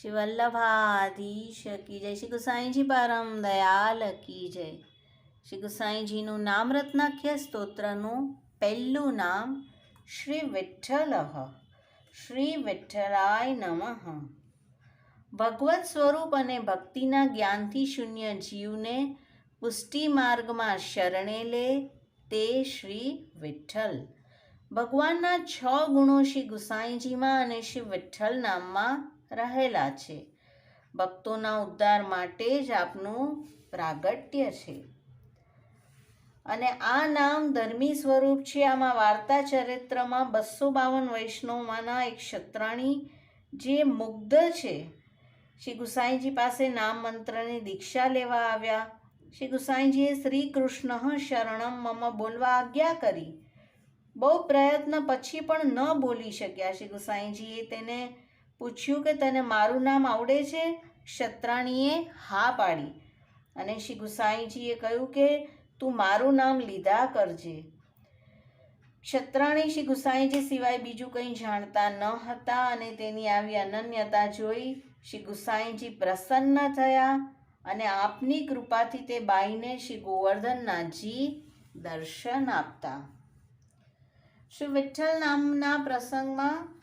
શ્રી વલ્લભાધીશ કી જય. શ્રી ગુસાઈજી પરમ દયાલ કી જય. શ્રી ગુસાઈજીનું નામ રત્નાખ્ય સ્તોત્રનું પહેલું નામ શ્રી વિઠ્ઠલ. શ્રી વિઠ્ઠલાય નમઃ. ભગવત સ્વરૂપ અને ભક્તિના જ્ઞાનથી શૂન્ય જીવને પુષ્ટિ માર્ગમાં શરણે લે તે શ્રી વિઠ્ઠલ. ભગવાનના છ ગુણો શ્રી ગુસાઈજીમાં અને શ્રી વિઠ્ઠલ નામમાં રહેલા છે. ભક્તોના ઉદ્ધાર માટે જ આપનું પ્રાગટ્ય છે. અને આ નામ ધર્મી સ્વરૂપ છે. આમાં વાર્તા ચરિત્રમાં બસો બાવન વૈષ્ણવમાંના એક ક્ષત્રાણી જે મુગ્ધ છે. શ્રી ગુસાઈજી પાસે નામ મંત્રની દીક્ષા લેવા આવ્યા. શ્રી ગુસાઈજીએ શ્રી કૃષ્ણ શરણમ મમ બોલવા આજ્ઞા કરી. બહુ પ્રયત્ન પછી પણ ન બોલી શક્યા. શ્રી ગુસાઈજીએ તેને પૂછ્યું કે તને મારું નામ આવડે છે? ક્ષત્રાણીએ હા પાડી. અને શ્રી ગુસાઈજીએ કહ્યું કે તું મારું નામ લીધા કરજે. ક્ષત્રાણી શ્રી ગુસાઈજી સિવાય બીજું કંઈ જાણતા ન હતા અને તેની આવી અનન્યતા જોઈ શ્રી ગુસાઈજી પ્રસન્ન થયા અને આપની કૃપાથી તે બાઈને શ્રી ગોવર્ધનનાથજી દર્શન આપતા. શ્રી વિઠ્ઠલ નામના પ્રસંગમાં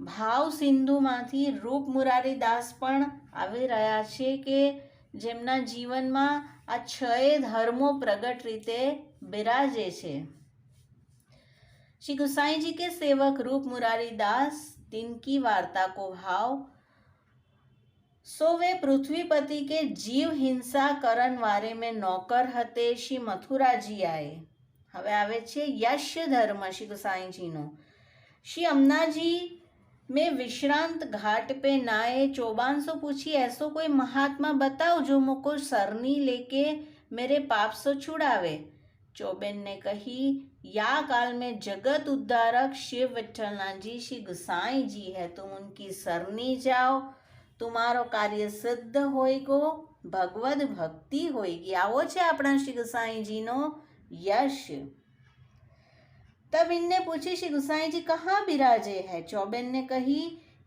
ભાવ સિંધુમાંથી રૂપ મુરારીદાસ પણ આવી રહ્યા છે કે જેમના જીવનમાં આ છએ ધર્મો પ્રગટ રીતે બિરાજે છે. શ્રી ગુસાઈજી કે સેવક રૂપ મુરારીદાસ તિનકી વાર્તા કો ભાવ सो वे पृथ्वीपति के जीव हिंसा करन મેં નોકર હતે શ્રી મથુરાજી આએ હવે આવે છે યશ ધર્મ શ્રી ગુસાઈજીનો. શ્રી અમનાજી में विश्रांत घाट पे नाए चौबान सौ पूछी ऐसो कोई महात्मा बताओ जो मुझको सरनी लेके मेरे पाप से छुड़ावे चौबेन ने कही या काल में जगत उद्धारक शिव विठलनाथ जी श्री गुसाई जी है तुम उनकी सरनी जाओ तुम्हारो कार्य सिद्ध होएगो ભગવદ ભક્તિ હોયગી આવો છે આપણા શ્રી ગુસાઈજીનો યશ तब इनने पूछी श्री गुसाई जी कहाँ बिराजे है चौबेन ने कही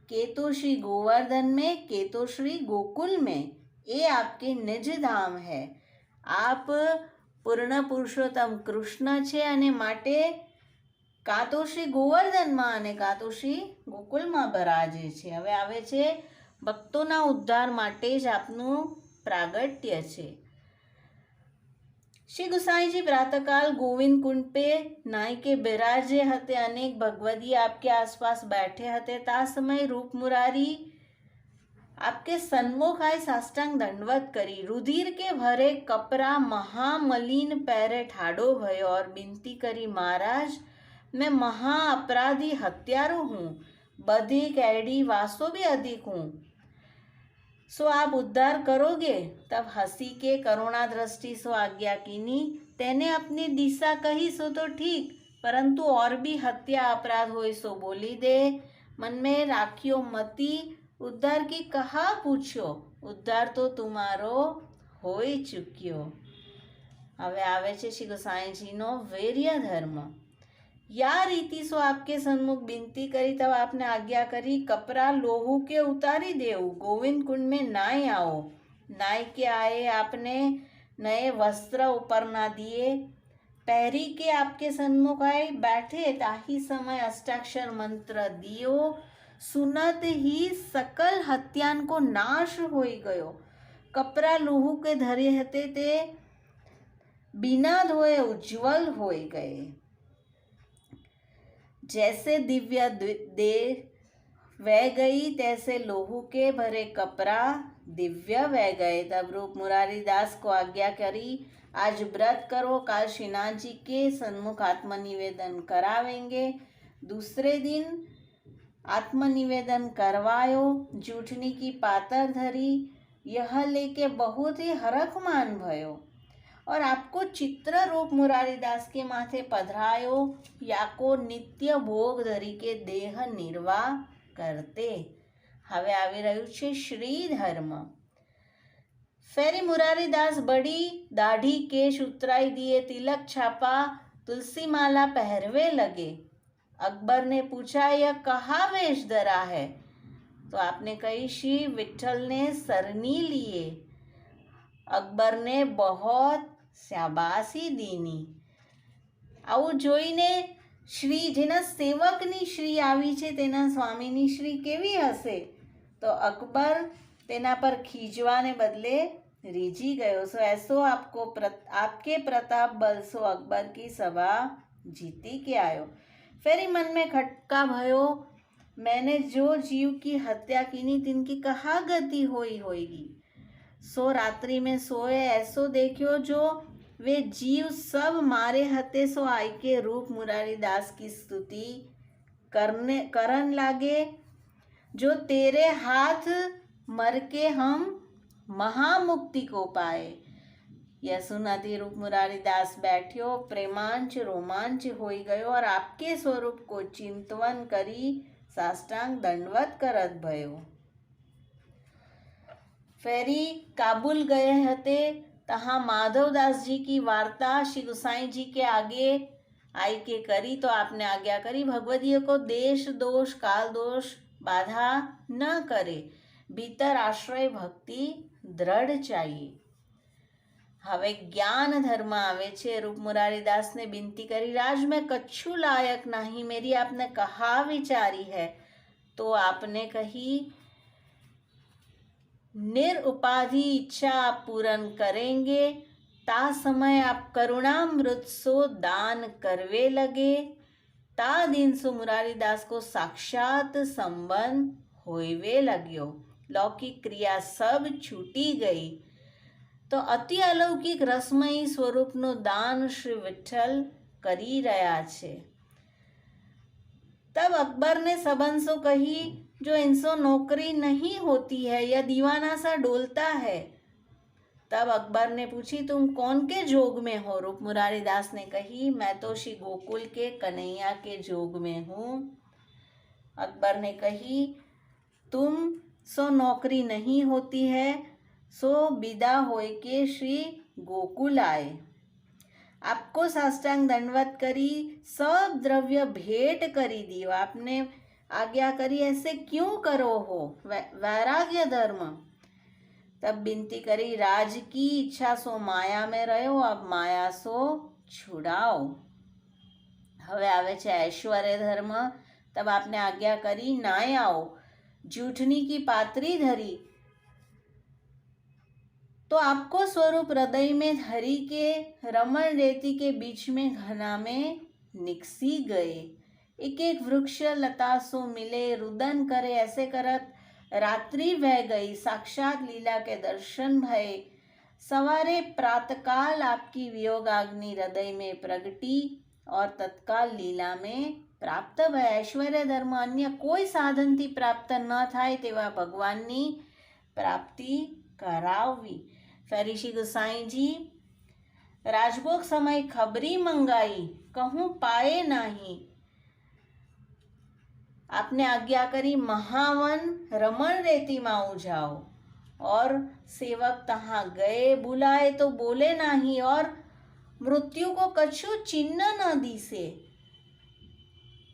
के तो श्री गोवर्धन में के तो श्री गोकुल में ये आपके निज धाम है આપ પૂર્ણ પુરુષોત્તમ કૃષ્ણ છે અને માટે કાં તો શ્રી ગોવર્ધનમાં અને કાં તો શ્રી ગોકુલમાં બરાજે છે હવે આવે છે ભક્તોના ઉદ્ધાર માટે જ આપનું પ્રાગટ્ય છે श्री गुसाई जी, प्रातःकाल गोविंद कुंड पे नाई के बिराजे हते, अनेक भगवदी आपके आसपास बैठे हते। ता समय रूप मुरारी आपके सन्मुख आए साष्टांग दंडवत करी। रुधिर के भरे कपरा महामलिन पैरे ठाडो भयो और बिनती करी, महाराज, मैं महा अपराधी हत्यारो हूँ। बधी एडी वासो भी अधिक हूँ। સો આપ ઉદ્ધાર કરોગે? તબ હસી કે કરુણા દ્રષ્ટિ સો આજ્ઞા कीनी તેને આપની દિશા કહી કહીશો તો ઠીક, પરંતુ ઓર બી હત્યા અપરાધ હોય સો બોલી દે. મન મેં રાખ્યો મતી, ઉદ્ધાર કી કહા પૂછ્યો? ઉદ્ધાર તો તુમારો હોઈ ચૂક્યો. હવે આવે છે શ્રી ગોસાઈજીનો વેર્ય ધર્મ. या रीति सो आपके सन्मुख बिनती करी, तब आपने आज्ञा करी कपड़ा लोहू के उतारी देऊ, गोविंद कुंड में नाय आओ। नाय के आए आपने नए वस्त्र ऊपर ना दिए। पहरी के आपके सन्मुख आए, बैठे ताही समय अष्टाक्षर मंत्र दियो। सुनत ही सकल हत्यान को नाश हो गयो। कपड़ा लोहू के धरे हते ते बिना धोए उज्जवल हो गए। जैसे दिव्य देह वह गई, तैसे लोहू के भरे कपड़ा दिव्य वह गए। तब रूप मुरारी दास को आज्ञा करी, आज व्रत करो, काल श्रीनाथ जी के सन्मुख आत्मनिवेदन करावेंगे। दूसरे दिन आत्मनिवेदन करवायो, जूठनी की पातर धरी, यह लेके बहुत ही हरखमान भयो। और आपको चित्र रूप मुरारीदास के माथे पधरायो, या को नित्य भोग धरी के देह निर्वाह करते। हवे आवी रह्यु छे श्री धर्म फेरी मुरारीदास बड़ी दाढ़ी, केश उतराई दिए, तिलक छापा, तुलसी माला पहरवे लगे। अकबर ने पूछा, यह कहा वेश धरा है? तो आपने कही, श्री विठल ने सरनी लिए। अकबर ने बहुत શાબાશી દીની આવું જોઈને શ્રી જેના સેવકની શ્રી આવી છે તેના સ્વામીની શ્રી કેવી હશે તો અકબર તેના પર ખીજવાને બદલે રીઝી ગયો સો એસો આપકો आपके प्रताप बल सो अकबर की सभा जीती के आयो फिर मन में खटका भयो मैंने जो जीव की हत्या की नी तिनकी कहा गति होई होगी सो रात्रि में सोए, ऐसो देखियो जो वे जीव सब मारे हते, सो आई के रूप मुरारी दास की स्तुति करने, करन लागे। जो तेरे हाथ मर के हम महामुक्ति को पाए। यह सुनाती रूप मुरारी दास बैठ्यो, प्रेमांच रोमांच हो गयो और आपके स्वरूप को चिंतवन करी, साष्टांग दंडवत करत भयो। फेरी काबुल गए हते तहाँ माधवदास जी की वार्ता श्री गुसाई जी के आगे आई के करी तो आपने आज्ञा करी भगवती को देश दोष काल दोष बाधा न करे भीतर आश्रय भक्ति દ્રઢ ચાહીએ હવે જ્ઞાન ધર્મ આવે છે રૂપ મુરારીદાસને બિનતી કરી રાજ મેં કચ્છું લાયક નહીં મેરી આપને કહા વિચારી है तो आपने कही निरुपाधि इच्छा आप पूर्ण करेंगे ता समय आप करुणामृत सो दान करवे लगे ता दिन सो मुरारीदास को साक्षात संबंध होवे लग्यो लौकिक क्रिया सब છૂટી ગઈ તો અતિ અલૌકિક રસમયી સ્વરૂપનું દાન શ્રી વિઠ્ઠલ કરી રહ્યા છે तब अकबर ने सबंसो कही जो इनसो नौकरी नहीं होती है या दीवाना सा डोलता है। तब अकबर ने पूछी, तुम कौन के जोग में हो? रूप मुरारी दास ने कही, मैं तो श्री गोकुल के कन्हैया के जोग में हूँ। अकबर ने कही, तुम सो नौकरी नहीं होती है, सो विदा होए के श्री गोकुल आए। आपको साष्टांग दंडवत करी, सब द्रव्य भेंट करी दियो आपने आज्ञा करी ऐसे क्यों करो हो वैराग्य धर्म तब बिनती करी राज की इच्छा सो माया में रहो अब माया सो छुड़ाओ હવે આવે છે ઐશ્વર્ય ધર્મ તબ આપને આજ્ઞા કરી નાય આવો जूठनी की पात्री धरी तो आपको स्वरूप हृदय में धरी के रमण रेती के बीच में घना में निकसी गए एक एक वृक्ष लता सो मिले रुदन करे ऐसे करत रात्रि बह गई साक्षात लीला के दर्शन भय सवारे प्रातकाल आपकी वियोगाग्नि हृदय में प्रगटी और तत्काल लीला में પ્રાપ્ત ઐશ્વર્ય ધર્મ અન્ય કોઈ સાધનથી પ્રાપ્ત ન થાય તેવા ભગવાનની પ્રાપ્તિ કરાવવી ફરીશી ગુસાઈજી રાજભોગ સમય ખબરી મંગાઈ કહું પાએ નહીં आपने आज्ञा करी, महावन रमन रेती माऊ जाओ। और सेवक तहाँ गए, बुलाए तो बोले नहीं, और मृत्यु को कछु चिन्ह न दिसे।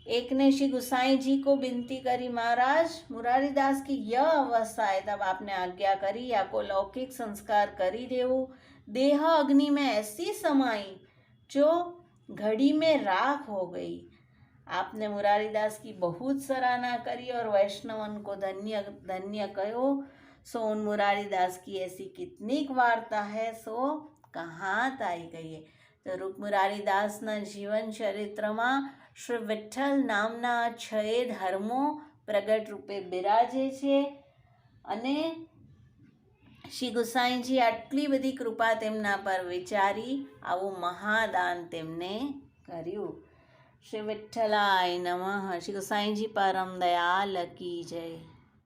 एक ने श्री गुसाई जी को विनती करी, महाराज, मुरारीदास की यह अवस्था है, तब आपने आज्ञा करी, या को लौकिक संस्कार करी देव। देह अग्नि में ऐसी समाई, जो घड़ी में राख हो गई। आपने मुरारीदास की बहुत सराहना करी और वैष्णवन को धन्य धन्य कहो सो उन मुरारीदास की ऐसी कितनी वार्ता है सो कहाँ आई गई है तो रूप मुरारीदास न जीवन चरित्र में શ્રી વિઠ્ઠલ નામના છ ધર્મો પ્રગટ રૂપે બિરાજે છે અને શ્રી ગુસાઈજી આટલી બધી કૃપા તેમના પર વિચારી આવું મહાદાન તેમને કર્યું શ્રી વિઠ્ઠલાય નમઃ. શ્રી ગોસાઈજી પરમ દયાલ કી જય.